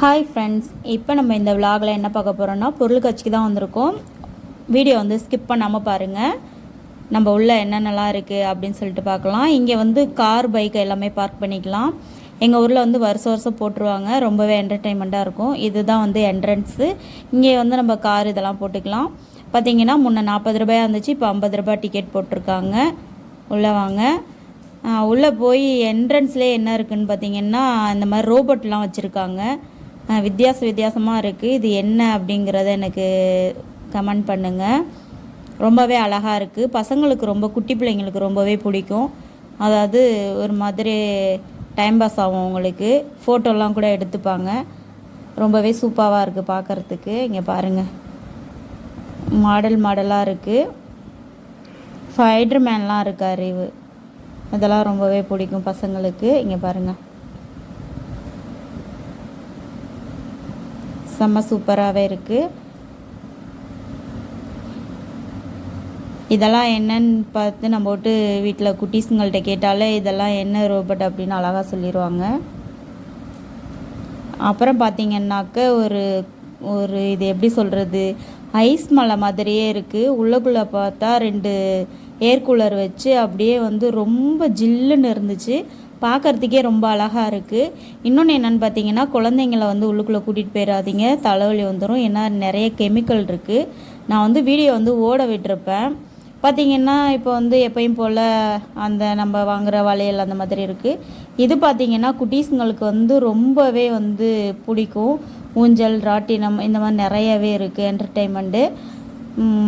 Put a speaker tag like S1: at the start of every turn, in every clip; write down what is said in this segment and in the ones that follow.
S1: Hi friends இப்போ நம்ம இந்த விலாகில் என்ன பார்க்க போகிறோம்னா பொருள் கட்சிக்கு தான் வந்திருக்கோம். வீடியோ வந்து ஸ்கிப் பண்ணாமல் பாருங்கள் நம்ம உள்ள என்னென்னலாம் இருக்குது அப்படின்னு சொல்லிட்டு பார்க்கலாம். இங்கே வந்து கார் பைக் எல்லாமே பார்க் பண்ணிக்கலாம். எங்கள் ஊரில் வந்து வருஷம் வருஷம் போட்டுருவாங்க. ரொம்பவே என்டர்டெயின்மெண்ட்டாக இருக்கும். இதுதான் வந்து என்ட்ரன்ஸு இங்கே வந்து நம்ம கார் இதெல்லாம் போட்டுக்கலாம். பார்த்தீங்கன்னா முன்னே நாற்பது ரூபாயாக இருந்துச்சு இப்போ ஐம்பது ரூபாய் டிக்கெட் போட்டிருக்காங்க. உள்ளே வாங்க. உள்ளே போய் என்ட்ரன்ஸ்லேயே என்ன இருக்குதுன்னு பார்த்தீங்கன்னா இந்த மாதிரி ரோபோட்லாம் வச்சுருக்காங்க. வித்தியாச வித்தியாசமாக இருக்குது இது என்ன அப்படிங்கிறத எனக்கு கமெண்ட் பண்ணுங்கள் ரொம்பவே அழகாக இருக்குது பசங்களுக்கு ரொம்ப குட்டி பிள்ளைங்களுக்கு ரொம்பவே பிடிக்கும். அதாவது ஒரு மாதிரி டைம் பாஸ் ஆகும் அவங்களுக்கு. ஃபோட்டோலாம் கூட எடுத்துப்பாங்க. ரொம்பவே சூப்பராக இருக்குது பார்க்குறதுக்கு இங்கே பாருங்கள் மாடல் மாடலாக இருக்குது ஃபைடர் மேன்லாம் இருக்கார் இதெல்லாம் ரொம்பவே பிடிக்கும் பசங்களுக்கு. இங்கே பாருங்கள் செம்ம சூப்பராகவே இருக்குது இதெல்லாம் என்னன்னு பார்த்து நம்ம விட்டு வீட்டில் குட்டீஸுங்கள்ட்ட கேட்டாலே இதெல்லாம் என்ன ரோபோட் அப்படின்னு அழகாக சொல்லிடுவாங்க அப்புறம் பார்த்தீங்கன்னாக்க ஒரு ஒரு இது எப்படி சொல்கிறது ஐஸ் மலை மாதிரியே இருக்குது உள்ளக்குள்ளே பார்த்தா ரெண்டு ஏர் கூலர் வச்சு அப்படியே வந்து ரொம்ப ஜில்லுன்னு இருந்துச்சு. பார்க்குறதுக்கே ரொம்ப அழகாக இருக்குது இன்னொன்று என்னென்னு பார்த்தீங்கன்னா குழந்தைங்கள வந்து உள்ளுக்குள்ளே கூட்டிகிட்டு போயிடாதீங்க தலைவலி வந்துடும் ஏன்னா நிறைய கெமிக்கல் இருக்குது நான் வந்து வீடியோ வந்து ஓட விட்டுருப்பேன். பார்த்தீங்கன்னா இப்போ வந்து எப்பயும் போல் அந்த நம்ம வாங்குகிற வளையல் அந்த மாதிரி இருக்குது இது பார்த்திங்கன்னா குட்டீஸுங்களுக்கு வந்து ரொம்பவே வந்து பிடிக்கும். ஊஞ்சல் ராட்டினம் இந்த மாதிரி நிறையவே இருக்குது என்டர்டெயின்மெண்ட்டு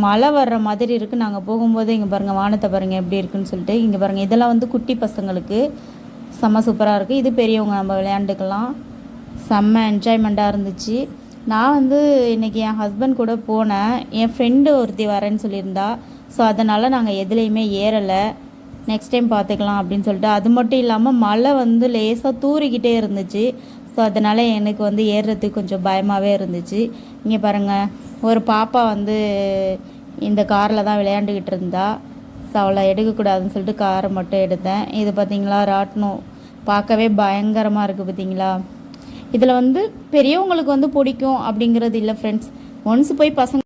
S1: மழை வர்ற மாதிரி இருக்குது நாங்கள் போகும்போது இங்கே பாருங்கள் வானத்தை பாருங்கள் எப்படி இருக்குன்னு சொல்லிட்டு. இங்கே பாருங்கள் இதெல்லாம் வந்து குட்டி பசங்களுக்கு செம்ம சூப்பராக இருக்குது இது பெரியவங்க நம்ம விளையாண்டுக்கலாம். செம்ம என்ஜாய்மெண்ட்டாக இருந்துச்சு. நான் வந்து இன்றைக்கி என் ஹஸ்பண்ட் கூட போனேன். என் ஃப்ரெண்டு ஒருத்தி வரேன்னு சொல்லியிருந்தா. ஸோ அதனால் நாங்கள் எதுலேயுமே ஏறலை. நெக்ஸ்ட் டைம் பார்த்துக்கலாம் அப்படின்னு சொல்லிட்டு. அது மட்டும் இல்லாமல் மழை வந்து லேசாக தூறிக்கிட்டே இருந்துச்சு. ஸோ அதனால் எனக்கு வந்து ஏறுறதுக்கு கொஞ்சம் பயமாகவே இருந்துச்சு. இங்கே பாருங்கள் ஒரு பாப்பா வந்து இந்த காரில் தான் விளையாண்டுக்கிட்டு இருந்தா. ஸோ அவளை எடுக்கக்கூடாதுன்னு சொல்லிட்டு காரை மட்டும் எடுத்தேன். இது பார்த்தீங்களா ராட்டினம். பார்க்கவே பயங்கரமாக இருக்குது பார்த்தீங்களா? இதில் வந்து பெரியவங்களுக்கு வந்து பிடிக்கும் அப்படிங்கிறது இல்லை ஃப்ரெண்ட்ஸ் ஒன்ஸ் போய் பசங்க